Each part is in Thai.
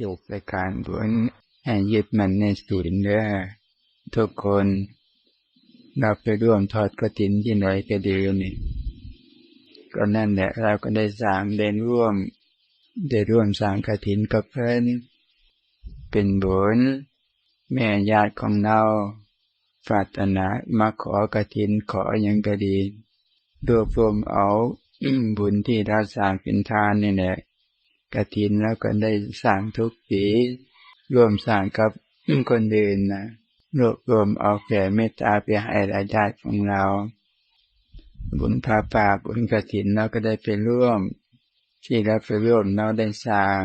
จุกในการบุญให้ยึดมันในสูนเด้อทุกคนเราไปร่วมทอดกระถินที่ไหนก็ดีนี่ก็นั่นแหละเราก็ได้สามเดินร่วม ได้ร่วมสร้างกระถินกับเพื่อนเป็นบุญแม่ญาติของเราปรารถนามาขอกระถินขออย่างก็ดีรวบรวมเอาบุญที่เราสร้างเป็นทานนี่แหละ กระถินแล้วก็ได้สร้างทุกปีร่วมสร้างกับคนอื่นนะรวบรวมเอาแก่เมตตาไปให้รายญาติของเรา บุญพาป่าบุญกระถินเราก็ได้ไปร่วม ที่เราไปร่วมเราได้สร้าง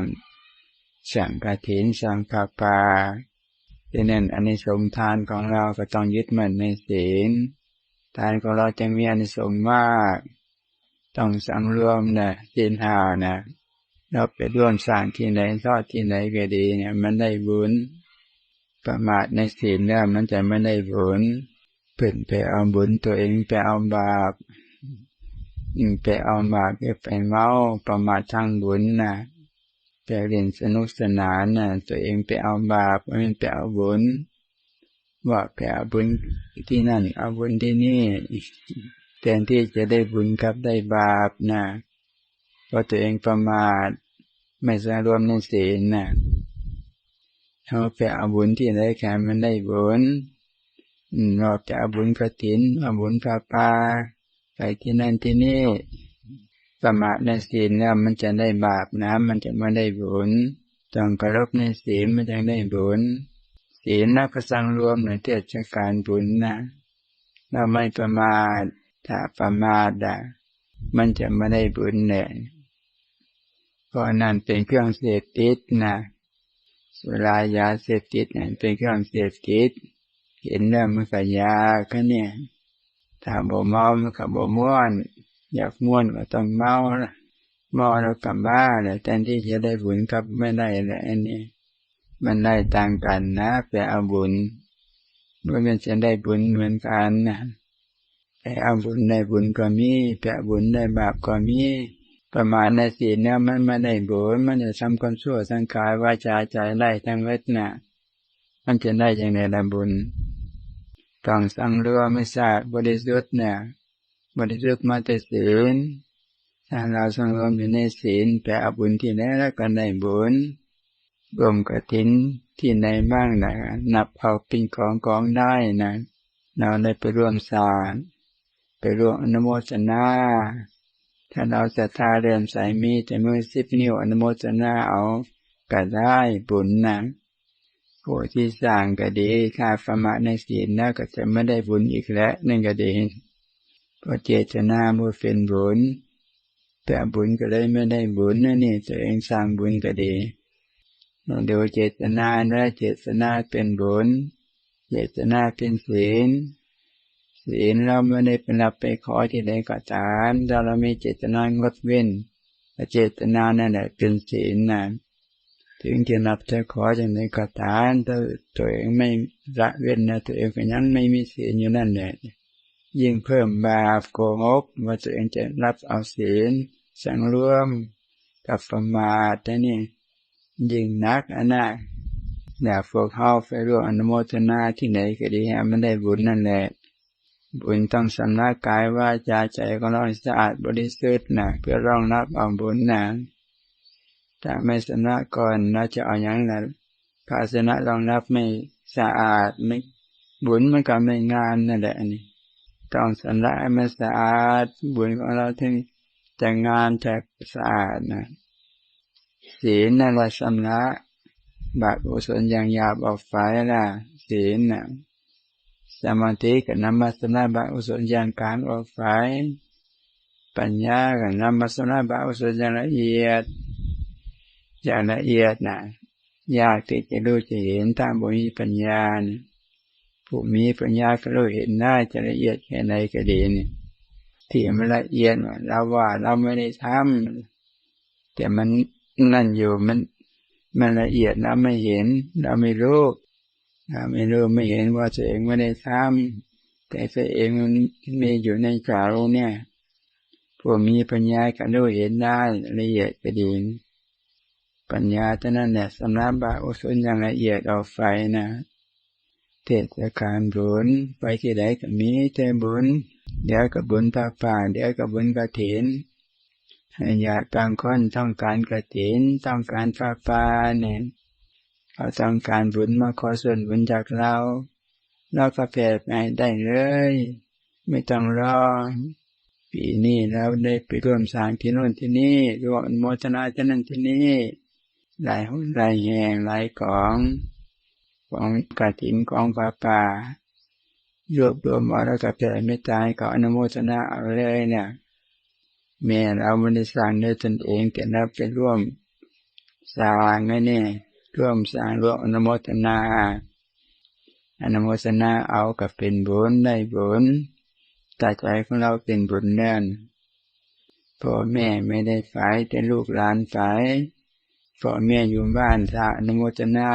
สั่งกระถินสั่งพาป่าดังนั้นอันนี้สงทานของเราก็ต้องยึดมั่นในศีลทานของเราจะมีอันสงมาก ต้องสังรวมนะศีลห้านะ เราไปร่วมสร้างที่ไหนทอดที่ไหนก็ดีเนี่ย มันได้บุญประมาทในศีลเนี่ยมันจะไม่ได้บุญเปิ่นไปเอาบุญตัวเองไปเอาบาปไปเอาบาปไปเมาประมาททางบุญนะไปเรียนสนุกสนานนะตัวเองไปเอาบาปมันไปเอาบุญว่าไปเอาบุญที่นั่น เอาบุญที่นี่แทนที่จะได้บุญกับได้บาปนะเพราะตัวเองประมาท ไม่สรวมในศีลนะเขาไปเอาบุญที่ไหนแค่มันได้บุญเราจะเอาบุญกระถินเอาบุญพระปาไปที่นั่นที่นี่ปรมาในศีลแล้วมันจะได้บาปนะมันจะไม่ได้บุญต้องกรบในศีลมันจะได้บุญศีลนักประสังรวมในเทศการบุญนะเราไม่ประมาทถ้าประมาทอะมันจะไม่ได้บุญเนี่ย เพราะนั่นเป็นเครื่องเสพติดนะสุรายาเสพติดนี่ยเป็นเครื่องเสพติดเห็นแล้วมันก็ยาก็เนี่ยถ้าบ่เมามันก็บ่ม่วน อยากม่วนก็ต้องเมาเมาแล้วกลับบ้านเลยแทนที่จะได้บุญกับไม่ได้เลยอันนี้ มันได้ต่างกันนะไปเอาบุญด้วยมันจะได้บุญเหมือนกันนะไปเอาบุญได้บุญก็มีไปเอาบุญได้บาปก็มี ประมาณในศีลเนี่ยมันไม่ได้บุญมันจะทำความชั่วทั้งกายวาจาใจไล่ทั้งเวทนะมันจะได้อย่างไรละบุญต้องสังเรือไม่ทราบบริสุทธิ์เนี่ยบริสุทธิ์มาแต่ศีลถ้าเราสังรวมอยู่ในศีลแปลบุญที่ไหนแล้วก็ได้บุญรวมกระถินที่ไหนบ้างนะนับเอาเป็นของกองได้นะเราได้ไปร่วมสารไปร่วมอนุโมทนา ถ้าเราจะทาเริ่มใสมีแต่มือสิบนิ้วอนุโมทนาเอาก็ได้บุญนะผู้ที่สร้างก็ดีค่าประมาในศีลแล้วก็จะไม่ได้บุญอีกแล้วนั่นก็ดีเพราะเจตนามือเป็นบุญ แต่บุญก็เลยไม่ได้บุญนั่นนี่ตัวเองสร้างบุญก็ดีเดี๋ยวเจตนาและเจตนาเป็นบุญ เจตนาเป็นศีล ศีลเราไม่ได้เป็นรับไปขอที่ใดก็ตามถ้าเราม่เจตนางดเว้นเจตนานั่นแหละเป็นศีลนะถึงจะนับจะขออย่างไรก็ตามถ้าตัวเองไม่ละเว้นนะตัวเองก็ยังไม่มีศีลอยู่นั่นแหละยิ่งเพิ่มบาปโกงกว่าตัวเองจะรับเอาศีลสังรวมกับประมาทนี่ยิ่งนักอันนั้นอยากพวกเขาไปร่วมอนุโมทนาที่ไหนก็ดีฮะมันได้บุญนั่นแหละ บุญต้องสำนักกายว่าจาใจของเราสะอาดบริสุทธิ์นะเพื่อรองรับเอาบุญนะถ้าไม่สำนักก่อนเราจะเอาอย่างนั้นภาชนะรองรับไม่สะอาดไม่บุญมันก็ไม่งานนั่นแหละนี่ต้องสำนักให้มันสะอาดบุญของเราถึงจะงานจะสะอาดนะศีลนั่นแหละสำนักบาปอุศลอย่างหยาบออกไฟล่ะศีลนะ สมาธิกับนำมาสนาบาอุศลอย่างการออกไฟปัญญากับนำมาสนาบาอุศลอย่างละเอียดอย่างละเอียดนะยากที่จะรู้จะเห็นตามบุญปัญญาผู้มีปัญญาก็รู้เห็นได้จะละเอียดแค่ไหนก็ดีนี่ที่มันละเอียดเราว่าเราไม่ได้ทำแต่มันนั่นอยู่มันมันละเอียดเราไม่เห็น เราไม่รู้ ไม่รู้ไม่เห็นว่าตัวเองไม่ได้ทำแต่ตัวเองมันมีอยู่ในกาเราเนี่ยพวกมีปัญญาก็รู้เห็นได้ละเอียดก็ดีปัญญาเท่านั้นแหละสำนับบาอุศลอย่างละเอียดออกไฟนะ เทศกาลบุญไปที่ไหนก็มีแต่บุญเดี๋ยวกับบุญตาป่าเดี๋ยวกับบุญกระถินอยากบางคนต้องการกระถินต้องการฟ้าป่าเนี่ย เขาต้องการบุญมาขอส่วนบุญจากเราเราก็แผ่ไปได้เลย ไม่ต้องรอปีนี้เราได้ไปร่วมสร้างที่โน่นที่นี่ร่วมโมทนาที่นั่นที่นี่หลายหุ่นหลายแห่งหลายของของกระถิ่นของฟ้าป่ารวบรวมเอาแล้วกับแผ่ไม่ตายก็อนุโมทนาเอาเลยเนี่ยแม่เราไม่ได้สร้างด้วยตนเองแต่เราไปร่วมสร้างไงเนี่ย ร่วมสร้างร่วมอนุโมทนาอนุโมทนาเอากับเป็นบุญได้บุญต่ใจของเราเป็นบุญแน่นพ่อแม่ไม่ได้ฝ่ายแต่ลูกหลานฝ่ายพ่อแม่อยู่บ้านสาอนุโมทนา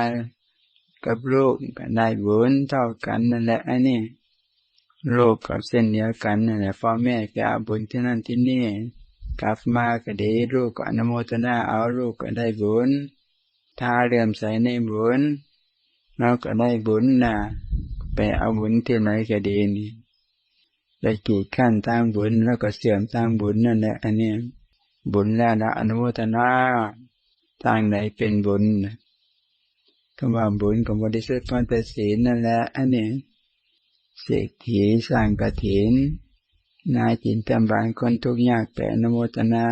กับลูกก็ได้บุญเท่ากันนั่นแหละอันนี้ลูกกับเส้นเดียวกันนั่นแหละพ่อแม่ก็เอาบุญที่นั่นที่นี่ กลับมาก็ดีลูกก็อนุโมทนาเอาลูกก็ได้บุญ ถ้าเรื่มใส่ในบุญเราก็ได้บุญนะไปเอาบุญที่ไหนก็ดีนี่ไปกี่ขั้นตามบุญแล้วก็เสื่อมตามบุญนั่นแหละอันนี้บุญแล้วนะอนุโมทนาทางไหนเป็นบุญคำว่าบุญของบริสุทธิ์พรแต่ศีลนั่นแหละอันนี้เศรษฐีสร้างกระถิน นายจินตบานคนทุกยากแต่นโมทนา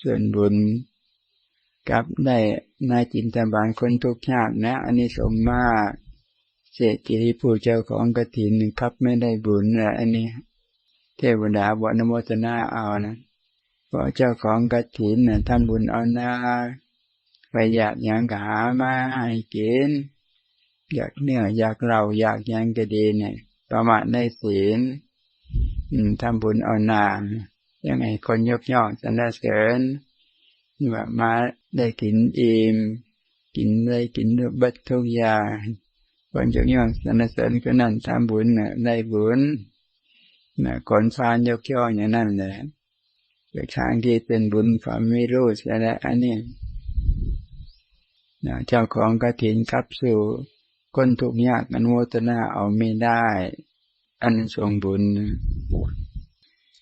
ส่วนบุญ กับได้นายจินตบานคนทุกยากนะอันนี้สมมากเศรษฐีผู้เจ้าของกระถินครับไม่ได้บุญละอันนี้ เทวดาบอกนโมทนาเอานะเพราะเจ้าของกระถินนะทำบุญเอานาไปอยากยังกหามาให้กินอยากเนื้ออยากเราอยากยังก็ดีเนี่ยประมาทในศีลทำบุญเอานานยังไงคนยกย่องสรรเสริญ แบบมาได้กินอิ่มกินได้กินบัตทุกอย่างคนยกย่องสรรเสริญก็นั่นทำบุญนะได้บุญนะคนฟานยกย่องอย่างนั้นแหละเป็นทางที่เป็นบุญความไม่รู้ใช่แล้วอันนี้นะเจ้าของกระถินขับสู่คนทุกยากอนุโมทนาเอาไม่ได้ อันทรงบุญ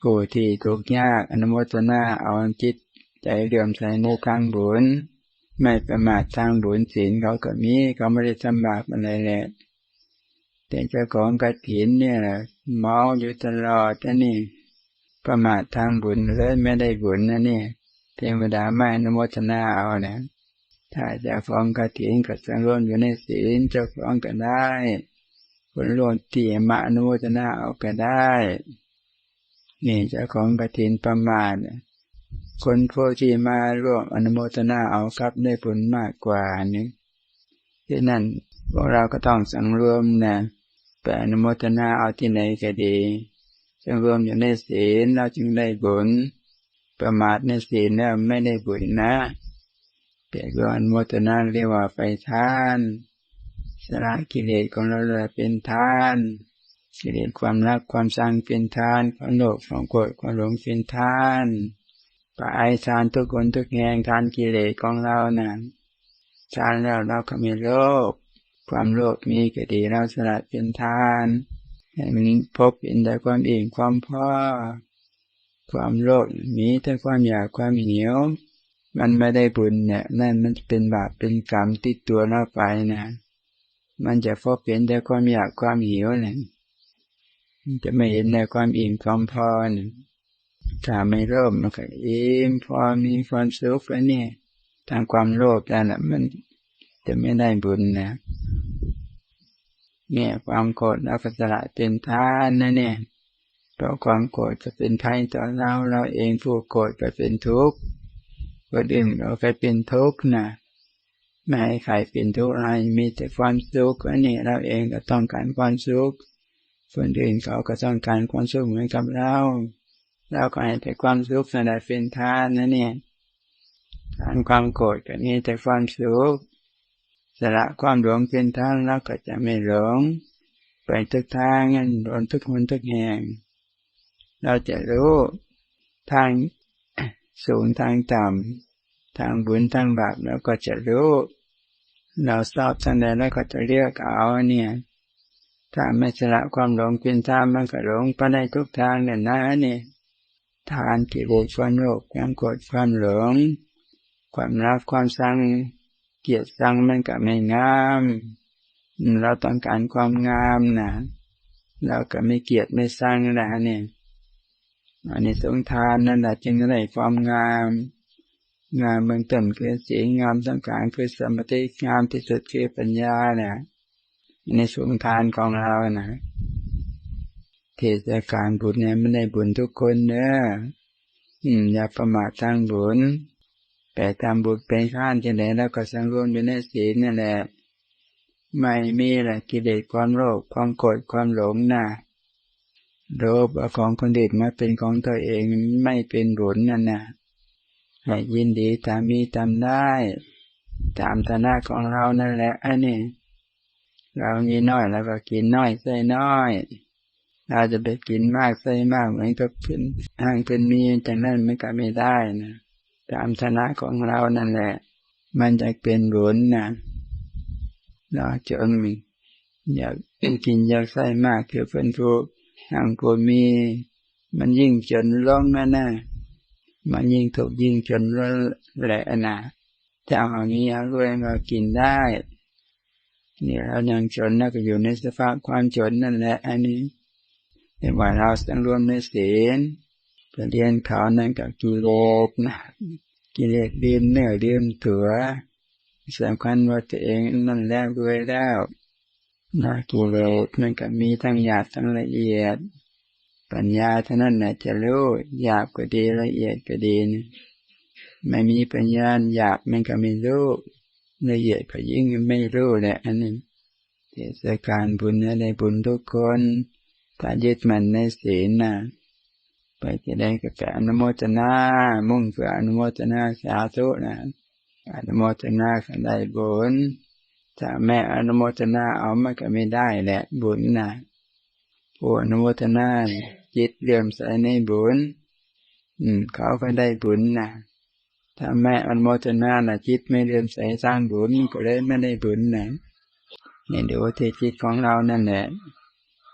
กูที่ทุกยากอนุโมทนาเอาจิต ใจเลื่อมใสในทางบุญไม่ประมาททางบุญศีลเขาก็มีเขาไม่ได้ทำบาปอะไรแหละแต่เจ้าของกระถินเนี่ยเมาอยู่ตลอดนี่ ประมาททางบุญเลยไม่ได้บุญนะนี่เทวดาไม่นุโมทนาเอาเนี่ยถ้าจะฟ้องกระถินกับสังรวมอยู่ในศีลจะฟ้องกันได้ผลรวมที่มานุโมทนาเอาก็ได้ นี่เจ้าของกระถินประมาณ คนพวกที่มาร่วมอนุโมทนาเอาครับได้ผลมากกว่านี้ที่นั่นพวกเราก็ต้องสังรวมนะไปอนุโมทนาเอาที่ไหนก็ดีสังรวมอยู่ในศีลเราจึงได้บุญประมาทในศีลแล้วไม่ได้บุญนะเปียกอนุโมทนาเรียกว่าไปทานสละกิเลสของเราเลยเป็นทานกิเลสความรักความสังเป็นทานความโลภความโกรธความหลงเป็นทาน ไปทานทุกคนทุกแห่งทานกิเลสของเรานะ่ะทานแล้วเราก็มีโลภความโลภมีก็ดีเราสละเป็นทานให้มันพบเห็นแต่ความเองความพ่อความโลภมีแต่ความอยากความเหนียว มันไม่ได้บุญเนี่ยนั่นมันเป็นบาปเป็นกรรมติดตัวเราไปนะ มันจะพบเห็นแต่ความอยากความหิวเนี่ยจะไม่เห็นในความอิ่มความพอเนี่ย ถ้าไม่เริ่มมันก็อิ่มพอมีความสุขแล้วเนี่ยทางความโลภนั่นแหละมันจะไม่ได้บุญนะเนี่ยความโกรธเราก็สละเป็นทานนะเนี่ยเพราะความโกรธจะเป็นภัยต่อเราเราเองผู้โกรธก็เป็นทุกข์คนอื่นเราเคยเป็นทุกข์นะไม่ให้ใครเป็นทุกข์อะไรมีแต่ความสุขอันนี้เราเองก็ต้องการความสุขคนอื่นเขาก็ต้องการความสุขเหมือนกับเรา เราก็ให้แต่ความสุขสนับเป็นทานนะเนี่ยทานความโกรธก็นี่แต่ความสุขสละความหลงเป็นทานเราก็จะไม่หลง ไปทุกทางงั้นโดนทุกคนทุกแห่ง เราจะรู้ทางสูงทางต่ำทางบุญทางบาปเราก็จะรู้ เราสอบทังใดแล้วก็จะเรียกเอาเนี่ยถ้าไม่สละความหลงเป็นทางมันก็หลงไปได้ทุกทางเนี่ยนะนี่ ทานกิเลสความโลภความโกรธความหลง ความรักความสังเกียรติสังมันก็ไม่งาม เราต้องการความงามนะเราก็ไม่เกียรติไม่สังนะเนี่ยอันนี้สงทานนั่นแหละจึงได้ความงาม งามเบื้องต้นคือสีงามต้องการคือสมาธิงามที่สุดคือปัญญาเนี่ยในสงทานของเรานะ เทศกาลบุญเนี่ยไม่ได้บุญทุกคนเนอะอย่าประมาททางบุญแต่ตามบุญเป็นข้านที่ไหนแล้วก็สังรวมอยู่ในศีลนั่นแหละ ไม่มีแหละกิเลสความโลภความโกรธความหลงนะ่ะโลภเอาของคนอื่นมาเป็นของตัวเองไม่เป็นบุญนั่นนะให้ยินดีตามมีตามได้ ตามฐานะของเรานั่นแหละอันนี้เรามีน้อยแล้วก็กินน้อยใส่น้อย เราจะไปกินมากใส่มากเหมือนกับเพื่อนห่างเพื่อนมีจากนั้นมันก็ไม่ได้นะตามฐานะของเรานั่นแหละ มันจะเป็นบุญนะเราจะมีอยากกินอยากใส่มากคือเพื่อนผู้ทางกูมี มันยิ่งจนร้องนั่นะมันยิ่งถูกยิ่งจนร้แหละนะจะเอาอย่างนี้รวยมากินได้นี่เรายังจนนั่นก็อยู่ในสภาพความจนนั่นแหละ อันนี้ เห็นว่าเราสังรวมในศีลไปเรียนเขานั่นกับกิเลสนะกิเลสเรียนเนื้อเรียนตัวสำคัญว่าตัวเองนั่นแล้วรวยแล้วนะกิเลสมันก็มีทั้งหยาบทั้งละเอียด ปัญญาเท่านั้นนะจะรู้หยาบก็ดีละเอียดก็ดีนะไม่มีปัญญาหยาบมันก็ไม่รู้ละเอียดก็ยิ่งไม่รู้แหละอันนี้เทศกาลบุญอะไรบุญทุกคน ถ้ายึดมันในศีลนะไปจะได้กับอนุโมทนา มุ่งเพื่ออนุโมทนาสาธุนะอนุโมทนาขันได้บุญถ้าแม่อนุโมทนาเอามันก็ไม่ได้แหละบุญนะผู้อนุโมทนาจิตเลื่อมใสในบุญ อืม เขาก็ได้บุญนะถ้าแม่อนุโมทนานะจิตไม่เลื่อมใสสร้างบุญก็เลยไม่ได้บุญนะนี่ดูที่จิตของเรานั่นแหละ